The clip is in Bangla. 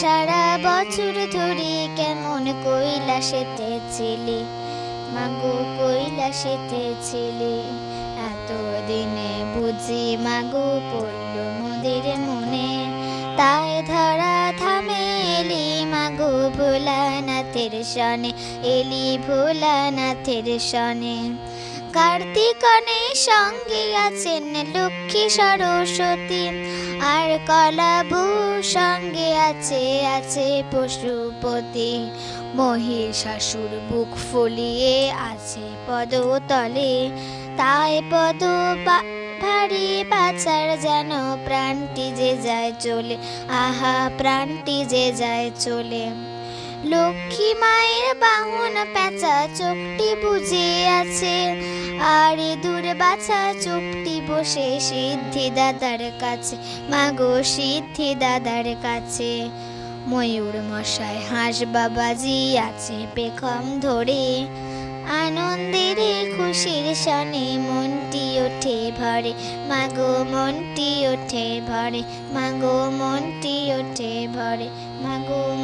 সারা বছর ধরে কেমন কৈলাসেতে সেতেছিলি মাগো কৈলাসেতে ছিলে। এতদিনে বুঝি মাগো পড়ল মোদের মনে। তাই ধরা থামে এলি মাগো ভোলানাথের সনে এলি ভোলানাথের সনে কার্তিকনে সঙ্গে আছেন লক্ষ্মী সরস্বতী। আর কলাবু সঙ্গে আছে আছে পশুপতি। মহিষাসুর বুক ফলিয়ে আছে পদতলে। তাই পদ ভারী বাচার যেন প্রাণটি যে যায় চলে। আহা, প্রাণটি যে যায় চলে। লক্ষ্মী মায়ের বাহন পেঁচা চোখটি বুঝে আছে। আর দূর বাছা চোখটি বসে সিদ্ধি দাদার কাছে। মাগো সিদ্ধি দাদার কাছে। ময়ূর মশাই, হাঁস বাবাজি আছে পেখম ধরে। আনন্দের খুশির সনে মনটি ওঠে ভরে। মাগো মনটি ওঠে ভরে। মাগো মনটি ওঠে ভরে। মাগো